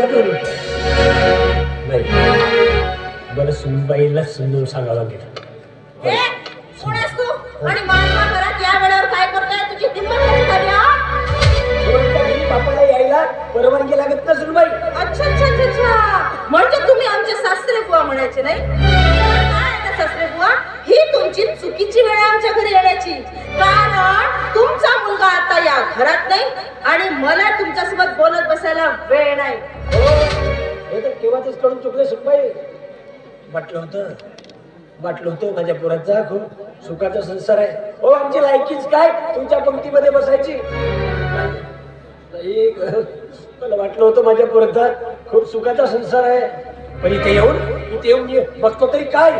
विसरलो नाही. मला सुनबाईला समजून सांगावं लागेल. बापाला यायला परवानगी लागत ना सुनबाई? अच्छा अच्छा अच्छा अच्छा. म्हणजे तुम्ही आमचे सासरे बुवा म्हणायचे नाही? काय सासरे बुवा? ही तुमची चुकीची वेळ आमच्या घरी येण्याची. कारण तुमचा मुलगा आता या घरात नाही आणि मला तुमच्यासोबत बोलत बसायला वेळ नाही. हो, हे तर केव्हाच कडून चुकले सुनबाई? वाटलं होतं. वाटलं होतं माझ्या पोराचा खूप सुखाचा संसार आहे. हो आमची लायकीच काय? तुमच्या पंक्तीमध्ये बसायची. मला वाटलं होतं माझ्या पोराचा खूप सुखाचा संसार आहे. पण इथे येऊन इथे येऊन ये- बघतो तरी काय?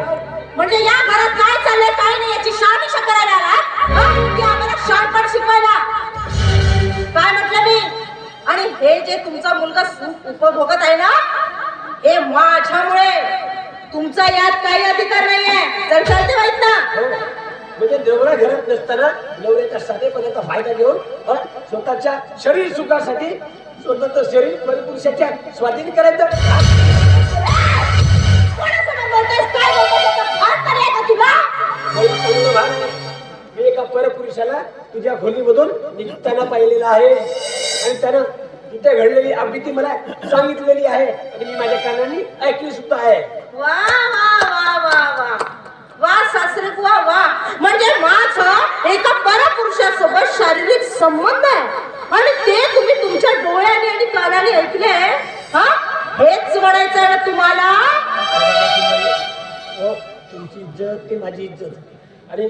म्हणजे या घरात काय चाललंय काय नाही याची शहानिशा करायला आला हं? की आम्हाला शिकवायला? काय म्हटलं मी? आणि हे जे तुमचा मुलगा सुख उपभोगत आहे ना हे माझ्यामुळे तुमचा यात काही अधिकार नाहीये. जर चालते माहीत ना? हो. म्हणजे नवरा घरात नसताना नवऱ्याच्या साधेपणाचा फायदा घेऊन हं, स्वतःच्या शरीर सुखासाठी स्वतःचं शरीर परपुरुषाच्या स्वाधीन करायचं. भान. मी एका परपुरुषाला तुझ्या खोलीमधून निघताना पाहिलेलं आहे. आणि त्यानं तिथे घडलेली अभिती मला सांगितलेली आहे. आणि मी माझ्या कानाने ऐकली सुद्धा आहे. वा वा वा वा वा. वा सासरे वा वा. म्हणजे माझा एका परपुरुषासोबत शारीरिक संबंध आहे. आणि ते तुम्ही तुमच्या डोळ्याने आणि कानाने ऐकले हा? हेच म्हणायचं आहे ना तुम्हाला? हो, तुमची इज्जत ती माझी इज्जत. आणि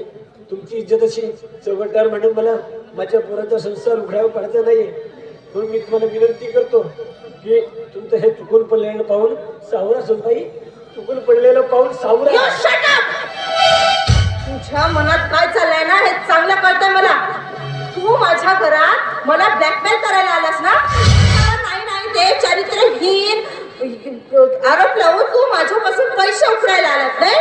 तुमची इज्जत अशी चौकटार म्हणून मला माझ्या पोराचा संसार उघडावा पडायचा नाही म्हणून मी तुम्हाला विनंती करतो की तुमचं हे चुकून पडलेलं पाहून सावरा सुनबाई चुकून पडलेलं पाहून सावरा. तुझ्या मनात काय चाललंय ना हे चांगलं कळतंय मला. तू माझ्या घरात मला ब्लॅकमेल करायला आलास ना? नाही नाही ते चारित्र्यहीन आरोप लावून तू माझ्यापासून पैसे उकरायला आलास नाही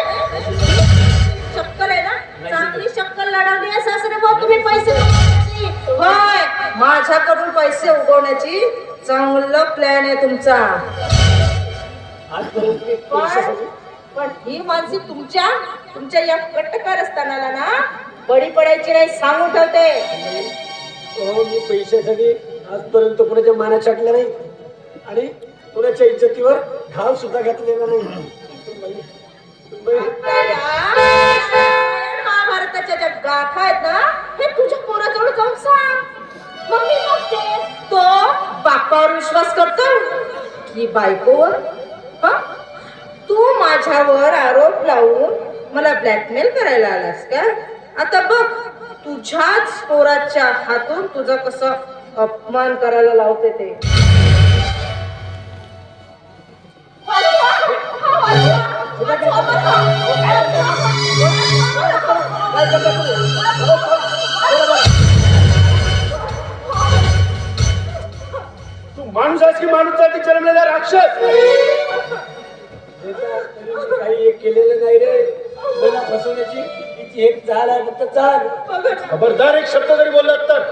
माझ्याकडून पैसे उगवण्याची चांगलं प्लॅन आहे तुमचा? पण पण ही माणसे तुमच्या तुमच्या या कटकार असताना ना बळी पडायची नाही सांगून ठेवते. हो मी पैशासाठी आजपर्यंत कोणाच्या माना छाटला नाही. आणि कोणाच्या इज्जतीवर घाव सुद्धा घातलेला नाही. ही बायकोवर तू माझ्यावर आरोप लावून मला ब्लॅकमेल करायला आलास का आता बघ तुझ्याच पोराच्या हातून तुझा कसं अपमान करायला लावते ते माणूस आहेस की माणूस जाती जन्मलेला राक्षस. काही एक केलेलं नाही रे. मला फसवण्याची तिची एक चाल आहे फक्त चाल. खबरदार एक शब्द जरी बोललात तर.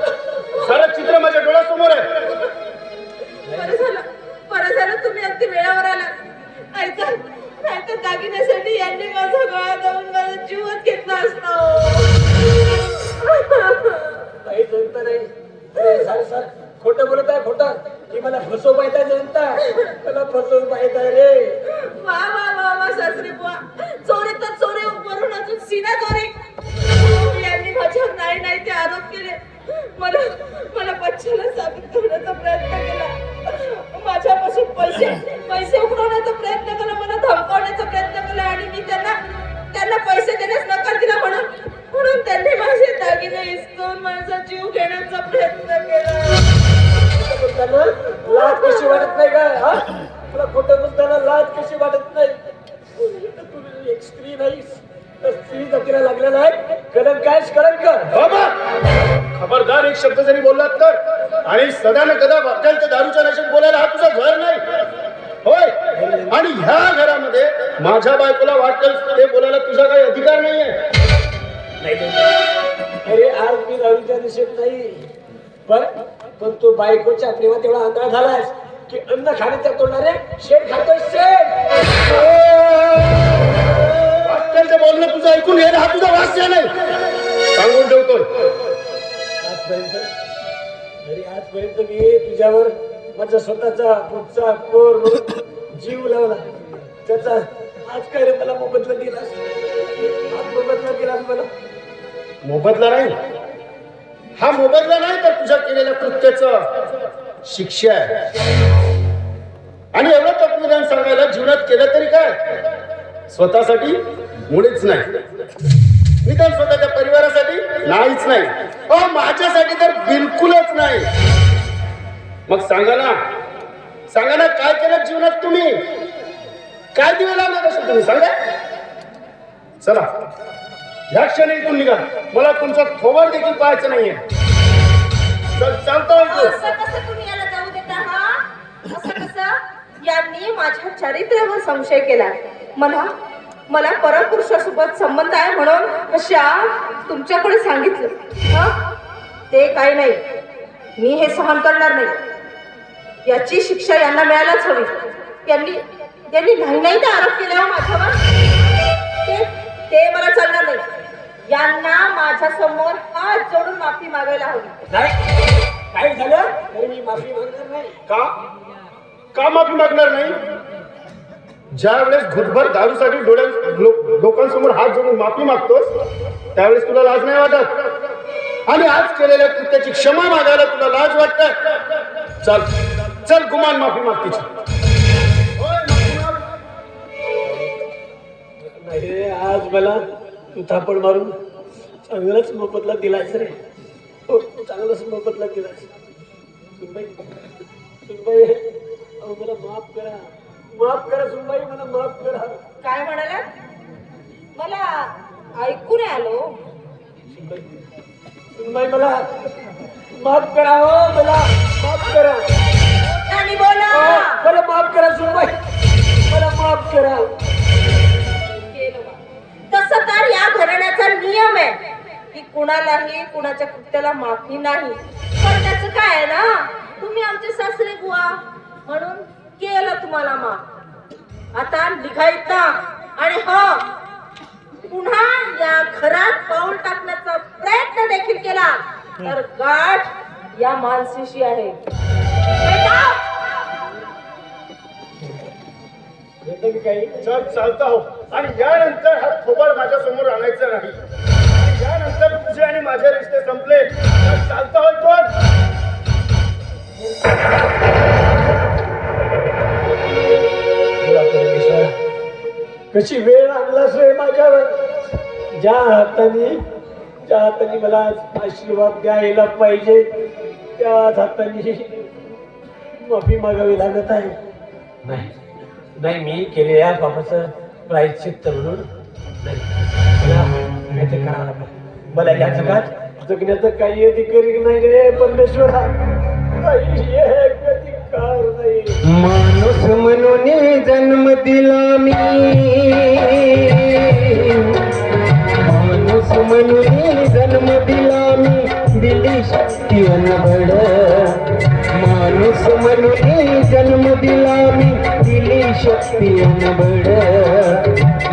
खोटं? बोलत की मला फसव पाहिजे जनता मला फसव पाहिजे रे. वा वा वा वा सासरे बुवा चोरी तर चोरी वरून अजून सीना चोरी. यांनी माझ्यावर नाही नाही ते आरोप केले. मला मला बच्चाला साबित करण्याचा प्रयत्न केला. माझ्यापासून पैसे पैसे उघडवण्याचा प्रयत्न केला. मला धमकावण्याचा प्रयत्न केला. आणि मी त्यांना त्यांना पैसे देण्यास नकार दिला म्हणून म्हणून त्यांनी माझे दागिने हिसकून माझा जीव घेण्याचा प्रयत्न केला. बोलताना लाज कशी वाटत नाही का? हा? मला खोटं बोलताना लाज कशी वाटत नाही? तू एक स्त्री नाहीस तर स्त्री जातीला लागलेला आहे. कलंक आहेस कलंक? बाबा खबरदार एक शब्द जरी बोललात तर. आणि सदा न कदा वाटेल दारूच्या नशेत बोलायला हा तुझं घर नाही. होय. आणि ह्या घरामध्ये माझ्या बायकोला वाटेल ते बोलायला तुझा काही अधिकार नाहीये. अरे आज मी रवीच्या दिशेत नाही. पण पण तो बायकोच्या प्रेमात एवढा आंधळा झालायस की अन्न खाण्याच्या तोंडाने शेण खातोय शेण! बोलणं तुझं ऐकून घे हा तुझा वास्य नाही. सांगून ठेवतोय. आजपर्यंत तरी आजपर्यंत मी तुझ्यावर माझा स्वतःचा पुढचा कोर जीव लावला. त्याचा आज काय रे मला मोबदला दिलास? आज मोबदला दिलास मला? मोबदला नाही. हा मोबदला नाही तर तुझ्या केलेल्या कृत्याचं शिक्षा आहे. आणि एवढं तत्वज्ञान सांगायला जीवनात केलं तरी काय? स्वतःसाठी मुळीच नाही. निदान स्वतःच्या परिवारासाठी नाहीच नाही. अहो माझ्यासाठी तर बिलकुलच नाही. मग सांगा ना. सांगा ना काय केलं जीवनात तुम्ही? काय दिवे लावले असेल तुम्ही? सांगा. चला. या क्षणी इथून निघा. मला तुमचा थोबड देखील पाहायचं नाहीये. चल चालतो असं कसं तुम्ही याला जाऊ देता हा? असं कसं? यांनी माझ्या चरित्र्यावर संशय केला. मला मला परपुरुषासोबत संबंध आहे म्हणून कशा तुमच्याकडे सांगितलं. हं? ते काही नाही. मी हे सहन करणार नाही. याची शिक्षा यांना मिळायलाच हवी. यांनी यांनी नाही नाही ते आरोप केल्यावर माझ्यावर. ते ते मला चालणार नाही. यांना माझ्यासमोर हात जोडून माफी मागायला हवी. नाही. काय झालं? तरी मी माफी मागणार नाही. का? का माफी मागणार नाही? ज्या वेळेस घुटभर दारूसाठी डोळ्या लो- लोकांसमोर हात जोडून माफी मागतोस त्यावेळेस तुला लाज नाही वाटत? आणि आज केलेल्या कृत्याची क्षमा मागायला तुला लाज वाटत? चल चल गुमान माफी माग तिची होय, माफी माग. नाही रे, आज मला थापड मारून चांगलाच मोबदला दिलायस रे. हो चांगलाच मोबदला दिलायस. सुनबाई सुनबाई अहो मला माफ करा. माफ करा सुनबाई मला माफ करा. काय म्हणाला? मला ऐकू नाही आलो सुनबाई सुनबाई मला माफ करा हो मला माफ करा. बोला. हो, मला माफ करा सुनबाई मला माफ करा. घराण्याचा नियम आहे की कुणालाही कुणाच्या कृत्याला माफी नाही. पण त्याचं काय आहे ना? तुम्ही आमचे सासरे बुवा. म्हणून केलं तुम्हाला माफ. आता निघायचा. आणि हो पुन्हा या घरात पाऊल टाकण्याचा प्रयत्न देखील केला. तर गाठ या मानसीशी आहे. येतं मी काही? चल चालता हो. आणि यानंतर हा थोबाड माझ्यासमोर आणायचा नाही. आणि यानंतर तुझे आणि माझे रिश्ते संपले. तर चालता होय कोण? कशी वेळ आणलास रे माझ्यावर? ज्या हाताने ज्या हाताने मला आशीर्वाद द्यायला पाहिजे त्याच हाताने माफी मागावी लागत आहे. नाही. नाही मी केलेल्या बाबाचं प्रायश्चित्त म्हणून नाही. मला याचं करावं लागलं मला या जगात जगण्याचं काही अधिकारी नाही रे परमेश्वरा. माणूस म्हणून जन्म दिला मी. माणूस म्हणून जन्म दिला मी. दिली शक्ती अनबड माणूस म्हणून जन्म दिला मी. शक्ती अनबळ.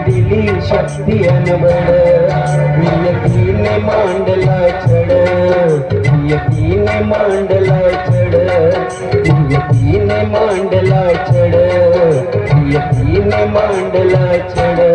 दिली शक्ती अनबळ. यकीने मांडला छड यकीने मांडला छड यकीने मांडला छड यकीने मांडला छड